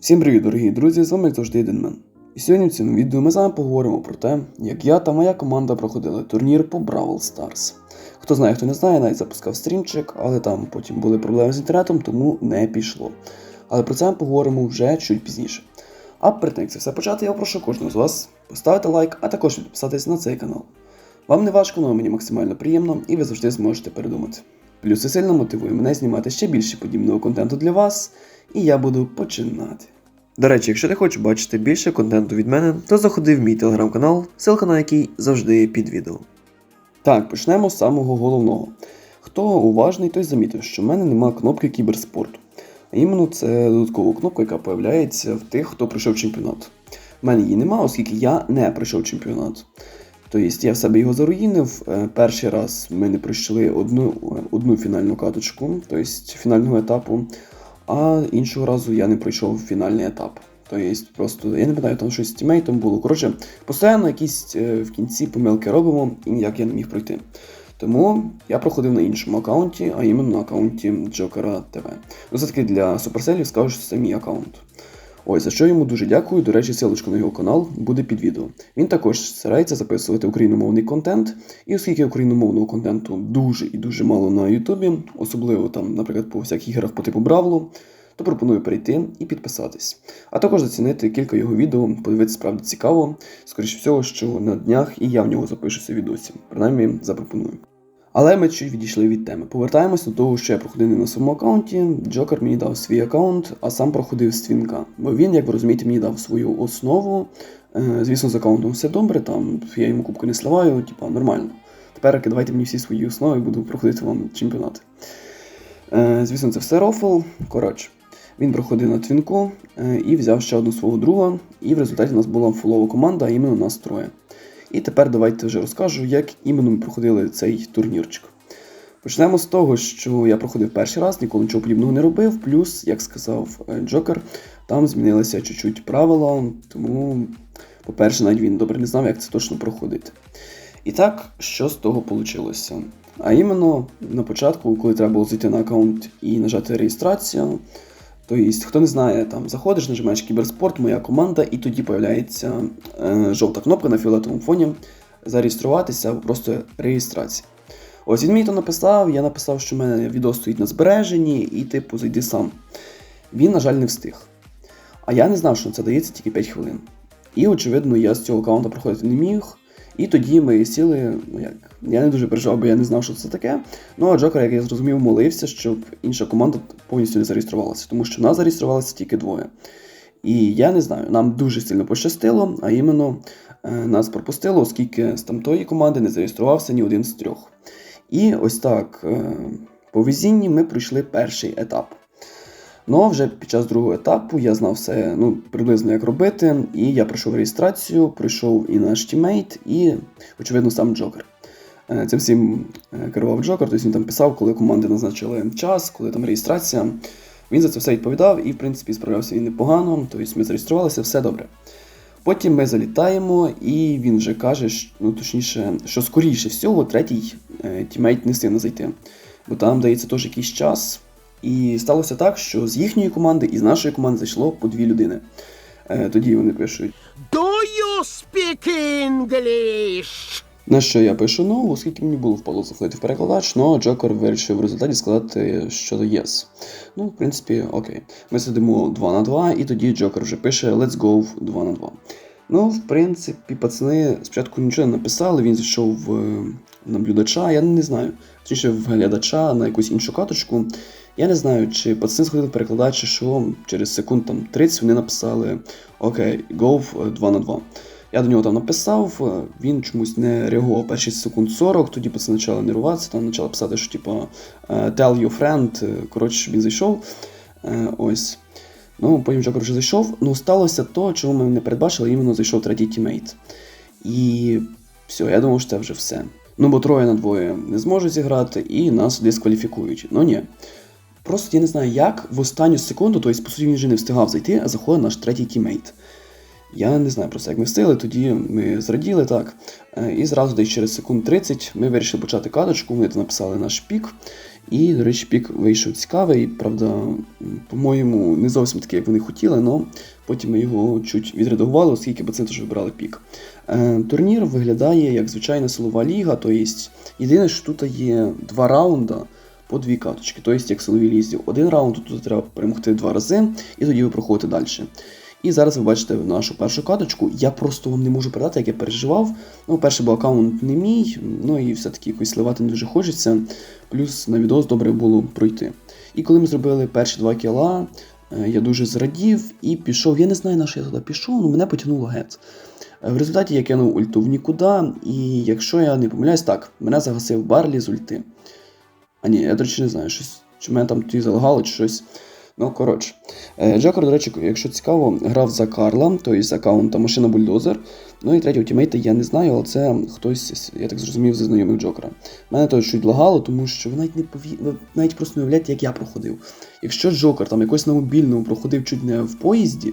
Всім привіт, дорогі друзі! З вами як завжди Єдинмен. І сьогодні в цьому відео ми з вами поговоримо про те, як я та моя команда проходили турнір по Бравл Stars. Хто знає, хто не знає, навіть запускав стрімчик, але там потім були проблеми з інтернетом, тому не пішло. Але про це ми поговоримо вже чуть пізніше. А перед тим, як це все почати, я прошу кожного з вас поставити лайк, а також підписатись на цей канал. Вам не важко, але мені максимально приємно, і ви завжди зможете передумати. Плюс це сильно мотивує мене знімати ще більше подібного контенту для вас, і я буду починати. До речі, якщо ти хочеш бачити більше контенту від мене, то заходи в мій телеграм-канал, ссылка на який завжди під відео. Так, почнемо з самого головного. Хто уважний, той замітив, що в мене нема кнопки кіберспорту. А іменно це додаткова кнопка, яка появляється в тих, хто пройшов чемпіонат. У мене її нема, оскільки я не пройшов чемпіонат. Тобто я в себе його заруїнив. Е, Перший раз ми не пройшли одну, одну фінальну каточку, тобто фінального етапу, а іншого разу я не пройшов фінальний етап. Тобто просто, я не пам'ятаю, там щось з тімейтом було. Коротше, постійно якісь е, в кінці помилки робимо, і ніяк я не міг пройти. Тому я проходив на іншому аккаунті, а іменно на аккаунті Джокера ТВ. Ну, все-таки для суперселів скажу, що це мій аккаунт. Ой, за що йому дуже дякую. До речі, ссылочка на його канал буде під відео. Він також старається записувати україномовний контент, і оскільки україномовного контенту дуже і дуже мало на Ютубі, особливо там, наприклад, по всяких іграх по типу Бравлу, то пропоную перейти і підписатись. А також зацінити кілька його відео, подивитися справді цікаво. Скоріше всього, що на днях і я в нього запишуся відосі. Принаймні запропоную. Але ми чуть відійшли від теми. Повертаємось до того, що я проходив не на своєму аккаунті. Джокер мені дав свій аккаунт, а сам проходив з твінка. Бо він, як ви розумієте, мені дав свою основу. Е, Звісно, з аккаунтом все добре, там я йому кубки не сливаю, типа нормально. Тепер давайте мені всі свої основи, буду проходити вам чемпіонати. Е, Звісно, це все рофл. Коротше, він проходив на твінку е, і взяв ще одного свого друга, і в результаті у нас була фулова команда, а іменно нас троє. І тепер давайте вже розкажу, як іменно ми проходили цей турнірчик. Почнемо з того, що я проходив перший раз, ніколи нічого подібного не робив. Плюс, як сказав е, Джокер, там змінилися чуть-чуть правила, тому, по-перше, навіть він добре не знав, як це точно проходити. І так, що з того вийшло? А іменно на початку, коли треба було зайти на аккаунт і нажати реєстрацію, Тобто, хто не знає, там заходиш, нажимаєш кіберспорт, моя команда, і тоді з'являється е, жовта кнопка на фіолетовому фоні зареєструватися або просто реєстрація. Ось він мені то написав, я написав, що в мене відео стоїть на збереженні, і, типу, зайди сам. Він, на жаль, не встиг. А я не знав, що це дається тільки 5 хвилин. І, очевидно, я з цього аккаунта проходити не міг. І тоді ми сіли, ну як, я не дуже переживав, бо я не знав, що це таке. Ну а Джокер, як я зрозумів, молився, щоб інша команда повністю не зареєструвалася, тому що в нас зареєструвалося тільки двоє. І я не знаю, нам дуже сильно пощастило, а іменно е, нас пропустило, оскільки з тамтої команди не зареєструвався ні один з трьох. І ось так, е, по везінні ми пройшли перший етап. Ну вже під час другого етапу я знав все ну, приблизно як робити, і я пройшов реєстрацію, пройшов і наш тімейт, і, очевидно, сам Джокер. Е, Цим всім е, керував Джокер, тобто він там писав, коли команди назначили час, коли там реєстрація. Він за це все відповідав і, в принципі, справлявся він непогано, тобто ми зареєструвалися, все добре. Потім ми залітаємо, і він вже каже, ну точніше, що скоріше всього, третій е, тімейт не сильно зайти. Бо там дається теж якийсь час. І сталося так, що з їхньої команди і з нашої команди зайшло по дві людини. Е, Тоді вони пишуть, Do you speak English? на що я пишу no, оскільки мені було впало заходити в перекладач, але Джокер вирішив в результаті сказати, що yes. Ну, в принципі, окей. Ми сидимо 2 на 2, і тоді Джокер вже пише Let's go 2 на 2. Ну, в принципі, пацани спочатку нічого не написали, він зайшов в наблюдача, я не знаю, точніше в глядача на якусь іншу каточку. Я не знаю, чи пацани сходили в перекладач, чи що через секунд там 30 вони написали Окей, go 2 на 2. Я до нього там написав, е, він чомусь не реагував перші секунд 40, тоді пацани почали нервуватися, там почали писати, що типу tell your friend, е, коротше, він зайшов. Е, Ось. Ну, потім вже зайшов. Ну, сталося то, чого ми не передбачили, іменно зайшов третій тімейт. І все, я думав, що це вже все. Ну, бо троє на двоє не зможуть зіграти, і нас дискваліфікують. Ну ні. Просто я не знаю, як в останню секунду, тобто, по суті, він вже не встигав зайти, а заходить наш третій тімейт. Я не знаю просто, як ми встигли, тоді ми зраділи так. Е, І зразу десь через секунд 30 ми вирішили почати каточку, ми там написали наш пік. І, до речі, пік вийшов цікавий, правда, по-моєму, не зовсім такий, як вони хотіли, але потім ми його чуть відредагували, оскільки пацани теж вибирали пік. Е, турнір виглядає як звичайна силова ліга, тобто єдине, що тут є два раунда по дві каточки, тобто як в силовій лізі. Один раунд тут треба перемогти два рази, і тоді ви проходите далі. І зараз ви бачите нашу першу каточку. Я просто вам не можу передати, як я переживав. Ну, перший був аккаунт не мій, ну і все-таки якось сливати не дуже хочеться. Плюс на відос добре було пройти. І коли ми зробили перші два кіла, е, я дуже зрадів і пішов. Я не знаю, на що я туди пішов, але мене потягнуло геть. Е, В результаті я кинув ульту в нікуди, і якщо я не помиляюсь, так, мене загасив Барлі з ульти. А ні, я, до речі, не знаю, щось, чи мене там тоді залагало, чи щось. Ну, коротше. Е, Джокер, до речі, якщо цікаво, грав за Карла, тобто з аккаунта Машина Бульдозер. Ну і третього тімейта я не знаю, але це хтось, я так зрозумів, зі знайомих Джокера. Мене то чуть лагало, тому що ви навіть не пові... ви навіть просто не уявляєте, як я проходив. Якщо Джокер там якось на мобільному проходив чуть не в поїзді,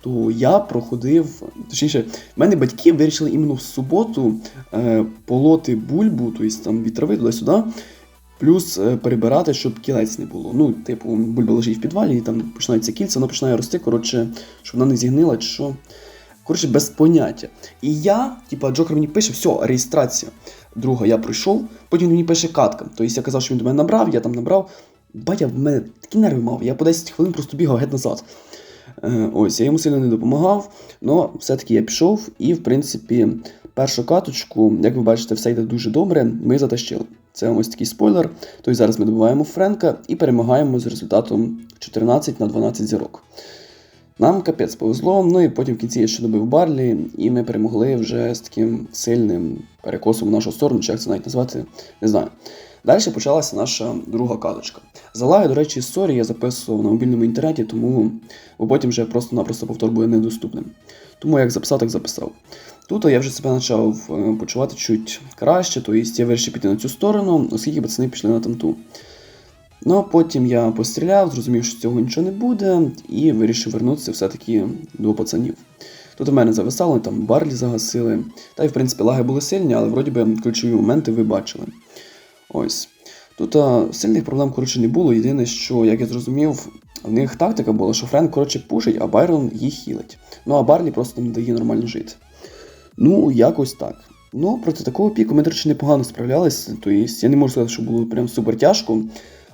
то я проходив. Точніше, в мене батьки вирішили іменно в суботу е, полоти бульбу, тобто там від трави туди-сюди. Плюс е, перебирати, щоб кілець не було. Ну, типу, бульба лежить в підвалі, і там починаються кільця, воно починає рости, коротше, щоб вона не зігнила, чи що. Коротше, без поняття. І я, типа, Джокер мені пише, все, реєстрація. Друга, я пройшов, потім мені пише катка. Тобто я казав, що він до мене набрав, я там набрав. Батя в мене такі нерви мав, я по 10 хвилин просто бігав геть назад. Е, ось, я йому сильно не допомагав, але все-таки я пішов, і, в принципі, першу каточку, як ви бачите, все йде дуже добре, ми затащили. Це ось такий спойлер. Тобто зараз ми добиваємо Френка і перемагаємо з результатом 14 на 12 зірок. Нам капець повезло, ну і потім в кінці я ще добив Барлі, і ми перемогли вже з таким сильним перекосом в нашу сторону, чи як це навіть назвати, не знаю. Далі почалася наша друга каточка. Залаги, до речі, сорі, я записував на мобільному інтернеті, тому бо потім вже просто-напросто повтор буде недоступним. Тому як записав, так записав. Тут я вже себе почав е, почувати чуть краще, тобто я вирішив піти на цю сторону, оскільки пацани пішли на тамту. Ну а потім я постріляв, зрозумів, що цього нічого не буде, і вирішив вернутися все-таки до пацанів. Тут у мене зависало, там барлі загасили. Та й в принципі лаги були сильні, але вроді би ключові моменти ви бачили. Ось. Тут а, сильних проблем коротше не було. Єдине, що, як я зрозумів, в них тактика була, що Френк коротше пушить, а Байрон їх хілить. Ну а Барлі просто не дає нормально жити. Ну, якось так. Ну, проти такого піку ми, до речі, непогано справлялися. Тобто, я не можу сказати, що було прям супер тяжко.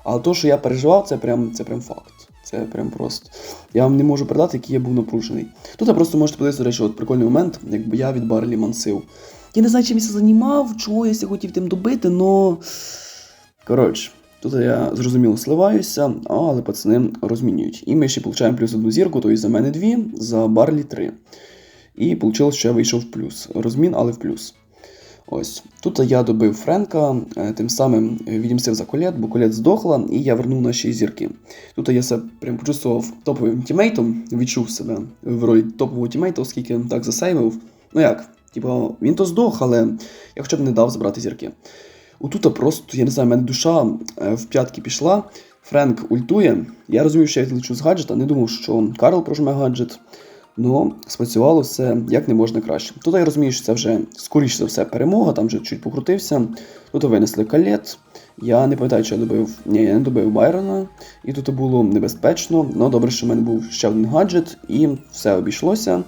Але то, що я переживав, це прям, це прям факт. Це прям просто. Я вам не можу передати, який я був напружений. Тут ви просто можете подивитися, до речі, от прикольний момент, якби я від Барлі мансив. Я не знаю, чим я це займав, чого я хотів тим добити, но. Коротше, тут я зрозуміло сливаюся, але пацани розмінюють. І ми ще получаємо плюс одну зірку, тобто за мене дві, за Барлі три. І вийшло, що я вийшов в плюс. Розмін, але в плюс. Ось. Тут я добив Френка, е, тим самим відімстив за колет, бо колет здохла, і я вернув наші зірки. Тут я себе прям почувствував топовим тімейтом, відчув себе в ролі топового тімейта, оскільки так засейвив. Ну як, типу, він то здох, але я хоча б не дав забрати зірки. Отут просто, я не знаю, в мене душа е, в п'ятки пішла. Френк ультує. Я розумів, що я відлечу з гаджета, не думав, що Карл прожме гаджет. Ну, спрацювало все як не можна краще. Тут я розумію, що це вже скоріше за все перемога, там вже чуть покрутився. Тут винесли калет. Я не пам'ятаю, що я добив. Ні, я не добив Байрона. І тут було небезпечно. Ну добре, що в мене був ще один гаджет, і все обійшлося.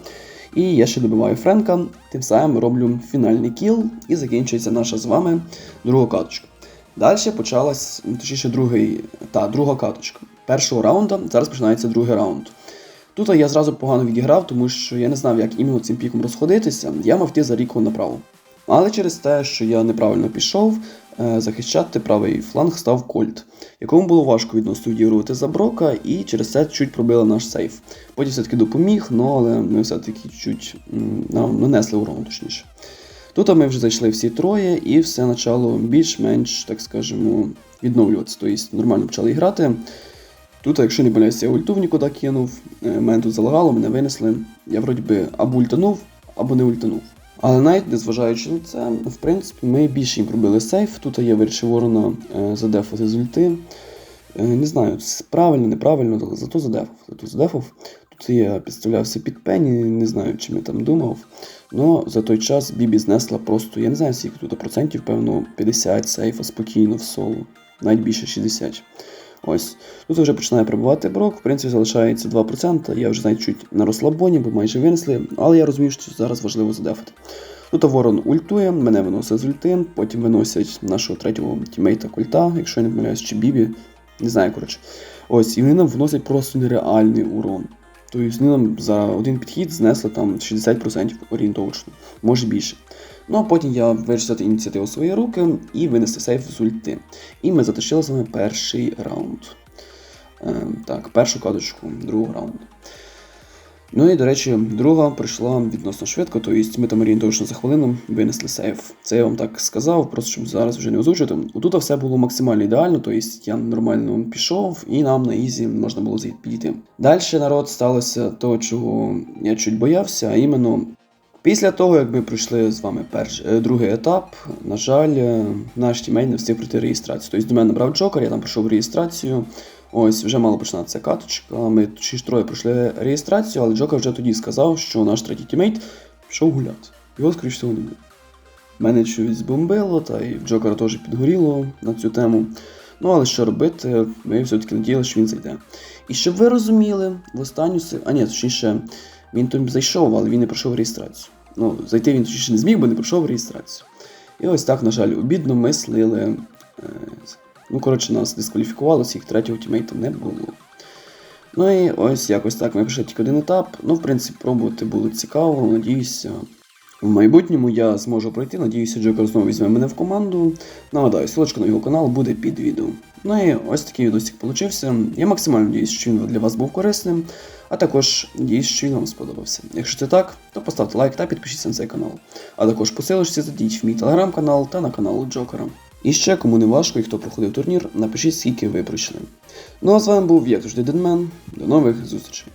І я ще добиваю Френка, тим самим роблю фінальний кіл, і закінчується наша з вами друга каточка. Далі почалась, ну, точніше, другий, та, друга каточка. Першого раунду, зараз починається другий раунд. Тут я зразу погано відіграв, тому що я не знав, як іменно цим піком розходитися, я мав йти за ріку направо. Але через те, що я неправильно пішов, захищати правий фланг став Кольт, якому було важко відносно відігрувати за Брока, і через це чуть пробили наш сейф. Потім все-таки допоміг, ну, але ми все-таки чуть нам нанесли урону, точніше. Тут ми вже зайшли всі троє, і все почало більш-менш, так скажемо, відновлюватися. Тобто нормально почали грати. Тут, якщо не помиляюся, я ульту в нікуди кинув, е, мене тут залагало, мене винесли. Я вроді би або ультанув, або не ультанув. Але навіть незважаючи на це, в принципі, ми більше їм пробили сейф. Тут я вирішив ворона е, задефати з ульти. Е, Не знаю, правильно, неправильно, але зато задефав. Зато задефав. Тут я підставлявся під пені, не знаю, чим я там думав. Но за той час Бібі знесла просто, я не знаю, скільки тут процентів, певно, 50 сейфа спокійно в соло, навіть більше 60. Ось. Тут вже починає прибувати брок, в принципі, залишається 2%. Я вже навіть чуть на розслабоні, бо майже винесли, але я розумію, що зараз важливо задефати. Тут ворон ультує, мене виносить з ульти, потім виносять нашого третього тімейта культа, якщо я не помиляюсь, чи Бібі. Не знаю, коротше. Ось, і вони нам вносять просто нереальний урон. Тобто вони нам за один підхід знесли там 60% орієнтовочно, може більше. Ну а потім я вирішив взяти ініціативу в свої руки і винести сейф з ульти. І ми затащили з вами перший раунд. Е, так, першу каточку другого раунду. Ну і, до речі, друга прийшла відносно швидко, то тобто ми там орієнтовно за хвилину винесли сейф. Це я вам так сказав, просто щоб зараз вже не озвучити. Тут все було максимально ідеально, тобто я нормально пішов, і нам на ізі можна було підійти. Далі народ сталося того, чого я чуть боявся, а іменно. Після того, як ми пройшли з вами перший, е, другий етап, на жаль, е, наш тімейт не встиг пройти реєстрацію. Тобто до мене набрав Джокер, я там пройшов реєстрацію. Ось вже мало починатися каточка. Ми чи ж троє пройшли реєстрацію, але Джокер вже тоді сказав, що наш третій тімейт пішов гуляти. Його, скоріш всього, не буде. Мене щось збомбило, та й Джокера теж підгоріло на цю тему. Ну, але що робити, ми все-таки надіялися, що він зайде. І щоб ви розуміли, в останню си... А ні, точніше, він там зайшов, але він не пройшов реєстрацію. Ну, зайти він точніше не зміг, бо не пройшов реєстрацію. І ось так, на жаль, обідно ми слили. Ну, коротше, нас дискваліфікувало, всіх третього тімейта не було. Ну і ось якось так ми пройшли тільки один етап. Ну, в принципі, пробувати було цікаво. Надіюся, в майбутньому я зможу пройти. Надіюся, Джокер знову візьме мене в команду. Нагадаю, ссылочка на його канал буде під відео. Ну і ось такий відосик получився. Я максимально надіюсь, що він для вас був корисним, а також надіюсь, що він вам сподобався. Якщо це так, то поставте лайк та підпишіться на цей канал. А також посилочці зайдіть в мій телеграм-канал та на канал Джокера. І ще, кому не важко і хто проходив турнір, напишіть, скільки ви пройшли. Ну а з вами був, як завжди, Денмен. До нових зустрічей.